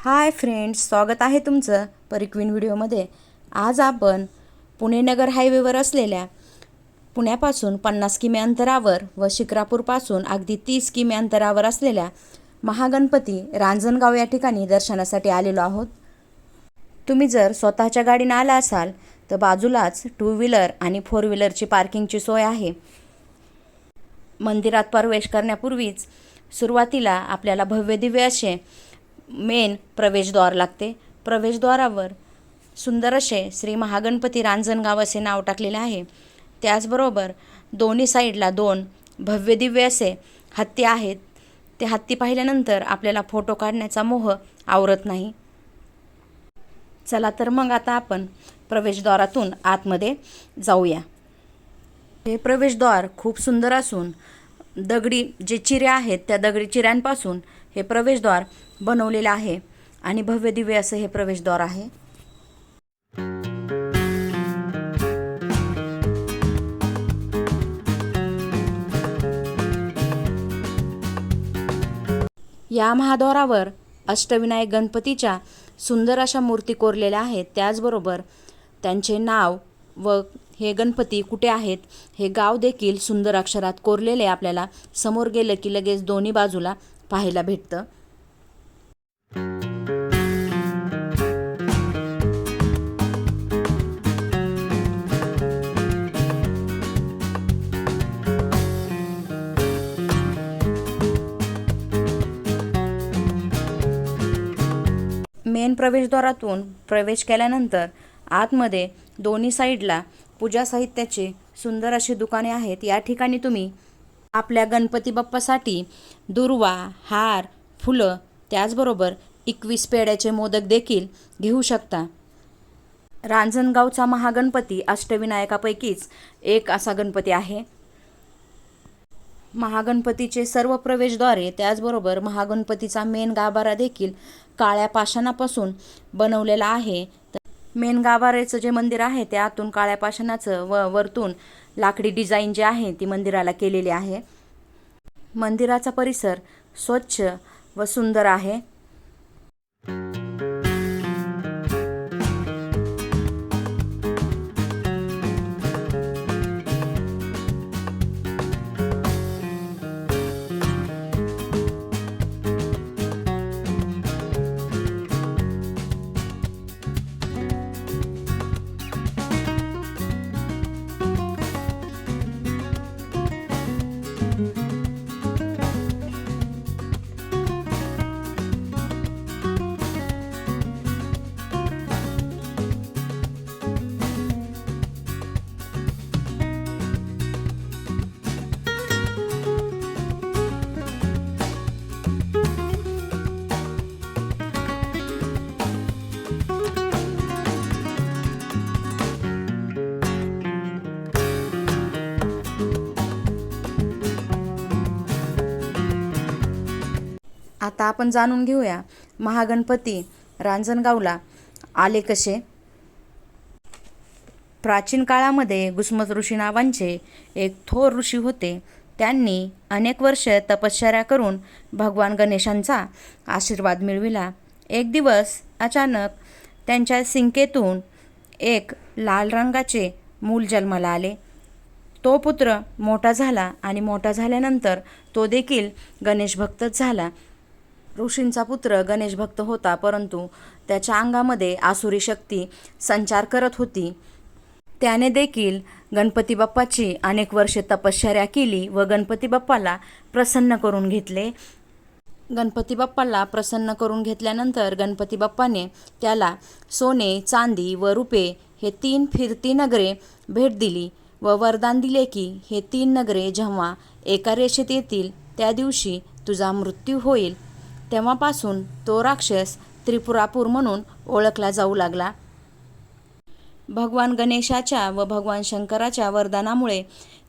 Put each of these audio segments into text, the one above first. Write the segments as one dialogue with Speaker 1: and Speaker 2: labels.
Speaker 1: Hi friends स्वागत आहे तुमचं परिक्विन व्हिडिओमध्ये. आज आपण पुणे नगर हायवेवर असलेल्या पुण्यापासून पन्नास किमी अंतरावर व शिक्रापूरपासून अगदी तीस किमी अंतरावर असलेल्या महागणपती रांजणगाव या ठिकाणी दर्शनासाठी आलेलो आहोत. तुम्ही जर स्वतःच्या गाडीनं आला असाल तर बाजूलाच टू व्हीलर आणि फोर व्हीलरची पार्किंगची सोय आहे. मंदिरात प्रवेश करण्यापूर्वीच सुरुवातीला आपल्याला भव्य दिव्य असे मेन प्रवेशद्वार लागते. प्रवेशद्वारावर सुंदर असे श्री महागणपती रांजणगाव असे नाव टाकलेले आहे. त्याचबरोबर दोन्ही साईडला दोन भव्य दिव्य असे हत्ती आहेत. ते हत्ती पाहिल्यानंतर आपल्याला फोटो काढण्याचा मोह आवरत नाही. चला तर मग आता आपण प्रवेशद्वारातून आतमध्ये जाऊया. हे प्रवेशद्वार खूप सुंदर असून दगडी जे चिऱ्या आहेत त्या दगडी चिऱ्यांपासून हे प्रवेशद्वार बनवलेलं आहे. आणि भव्य दिव्य असं हे प्रवेशद्वार आहे. या महाद्वारावर अष्टविनायक गणपतीच्या सुंदर अशा मूर्ती कोरलेल्या आहेत. त्याचबरोबर त्यांचे नाव व हे गणपती कुठे आहेत हे गाव देखील सुंदर अक्षरात कोरलेले आपल्याला समोर गेलं की लगेच दोन्ही बाजूला पाहायला भेटतं. मेन प्रवेशद्वारातून प्रवेश केल्यानंतर आतमध्ये दोन्ही साईडला पूजा साहित्याची सुंदर अशी दुकाने आहेत. या ठिकाणी तुम्ही आपल्या गणपती बाप्पासाठी दुर्वा हार फुलं त्याचबरोबर एकवीस पेड्याचे मोदक देखील घेऊ शकता. रांजणगावचा महागणपती अष्टविनायकापैकीच एक असा गणपती आहे. महागणपतीचे सर्व प्रवेशद्वारे त्याचबरोबर महागणपतीचा मेन गाभारा देखील काळ्या पाषाणापासून बनवलेला आहे. मेन गाभाऱ्याचं जे मंदिर आहे ते आतून काळ्या पाषाणाचं व वरतून लाकडी डिझाईन जे आहे ती मंदिराला केलेली आहे. मंदिराचा परिसर स्वच्छ व सुंदर आहे. आता आपण जाणून घेऊया महागणपती रांजणगावला आले कसे? प्राचीन काळामध्ये गुसमत ऋषी नावांचे एक थोर ऋषी होते. त्यांनी अनेक वर्ष तपश्चर्या करून भगवान गणेशांचा आशीर्वाद मिळविला. एक दिवस अचानक त्यांच्या सिंकेतून एक लाल रंगाचे मूल जन्माला आले. तो पुत्र मोठा झाला आणि मोठा झाल्यानंतर तो देखील गणेश भक्तच झाला. ऋषींचा पुत्र गणेश भक्त होता परंतु त्याच्या अंगामध्ये आसुरी शक्ती संचार करत होती. त्याने देखील गणपती बाप्पाची अनेक वर्षे तपश्चर्या केली व गणपती बाप्पाला प्रसन्न करून घेतले. गणपती बाप्पाला प्रसन्न करून घेतल्यानंतर गणपती बाप्पाने त्याला सोने चांदी व रुपे हे तीन फिरती नगरे भेट दिली व वरदान दिले की हे तीन नगरे जेव्हा एका रेषेत येतील त्या दिवशी तुझा मृत्यू होईल. तेव्हापासून तो राक्षस त्रिपुरापूर म्हणून ओळखला जाऊ लागला. भगवान गणेशाच्या व भगवान शंकराच्या वरदानामुळे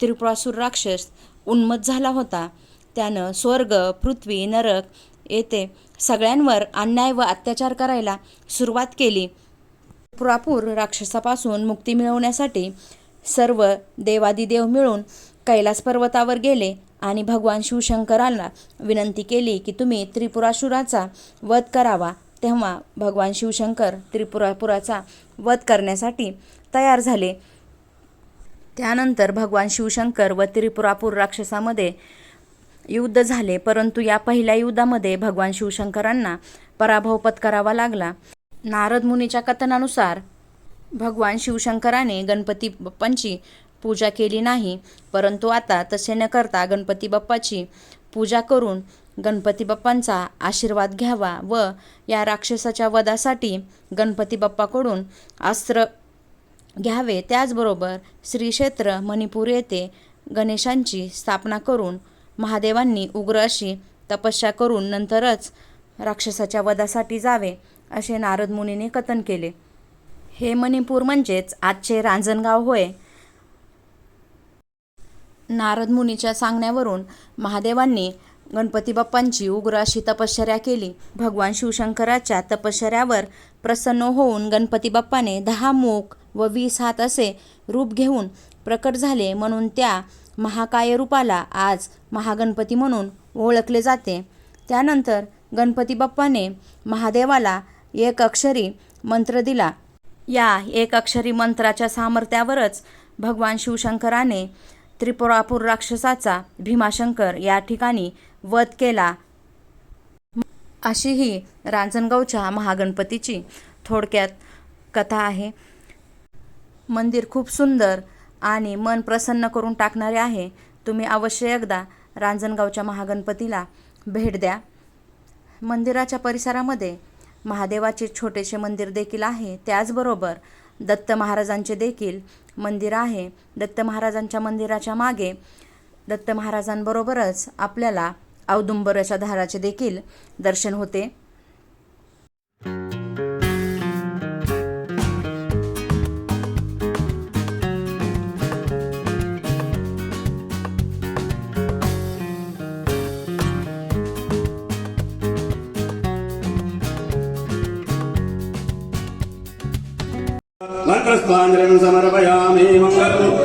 Speaker 1: त्रिपुरासूर राक्षस उन्मत झाला होता. त्यानं स्वर्ग पृथ्वी नरक येथे सगळ्यांवर अन्याय व अत्याचार करायला सुरुवात केली. त्रिपुरापूर राक्षसापासून मुक्ती मिळवण्यासाठी सर्व देवादिदेव मिळून कैलास पर्वतावर गेले. आणि भगवान शिवशंकराला विनंती केली की तुम्ही त्रिपुरासुराचा वध करावा. तेव्हा भगवान शिवशंकर त्रिपुरापुराचा वध करण्यासाठी तयार झाले. त्यानंतर भगवान शिवशंकर व त्रिपुरापूर राक्षसामध्ये युद्ध झाले. परंतु या पहिल्या युद्धामध्ये भगवान शिवशंकरांना पराभव पत्करावा लागला. नारद मुनीच्या कथनानुसार भगवान शिवशंकराने गणपती बाप्पांची पूजा केली नाही परंतु आता तसे न करता गणपती बाप्पाची पूजा करून गणपती बाप्पांचा आशीर्वाद घ्यावा व या राक्षसाच्या वधासाठी गणपती बाप्पाकडून अस्त्र घ्यावे. त्याचबरोबर श्री क्षेत्र मणिपूर येथे गणेशांची स्थापना करून महादेवांनी उग्र अशी तपस्या करून नंतरच राक्षसाच्या वधासाठी जावे असे नारद मुनीने कथन केले. हे मणिपूर म्हणजेच आजचे रांजणगाव होय. नारद मुनीच्या सांगण्यावरून महादेवांनी गणपती बाप्पांची उग्र अशी तपश्चर्या केली. भगवान शिवशंकराच्या तपश्चर्यावर प्रसन्न होऊन गणपती बाप्पाने दहा मुख व वीस हात असे रूप घेऊन प्रकट झाले म्हणून त्या महाकाय रूपाला आज महागणपती म्हणून ओळखले जाते. त्यानंतर गणपती बाप्पाने महादेवाला एक अक्षरी मंत्र दिला. या एक अक्षरी मंत्राच्या सामर्थ्यावरच भगवान शिवशंकराने त्रिपुरापूर राक्षसाचा भीमाशंकर या ठिकाणी वध केला. अशी ही रांजणगावच्या महागणपतीची थोडक्यात कथा आहे. मंदिर खूप सुंदर आणि मन प्रसन्न करून टाकणारे आहे. तुम्ही अवश्य एकदा रांजणगावच्या महागणपतीला भेट द्या. मंदिराच्या परिसरामध्ये महादेवाचे छोटेसे मंदिर देखील आहे. त्याचबरोबर दत्त महाराजांचे देखील मंदिर आहे. दत्त महाराजांच्या मंदिराच्या मागे दत्त महाराजांबरोबरच आपल्याला औदुंबराच्या धाराचे देखील दर्शन होते.
Speaker 2: मन्त्रस्त्वाञ्जलिं समर्पयामि मङ्गलम्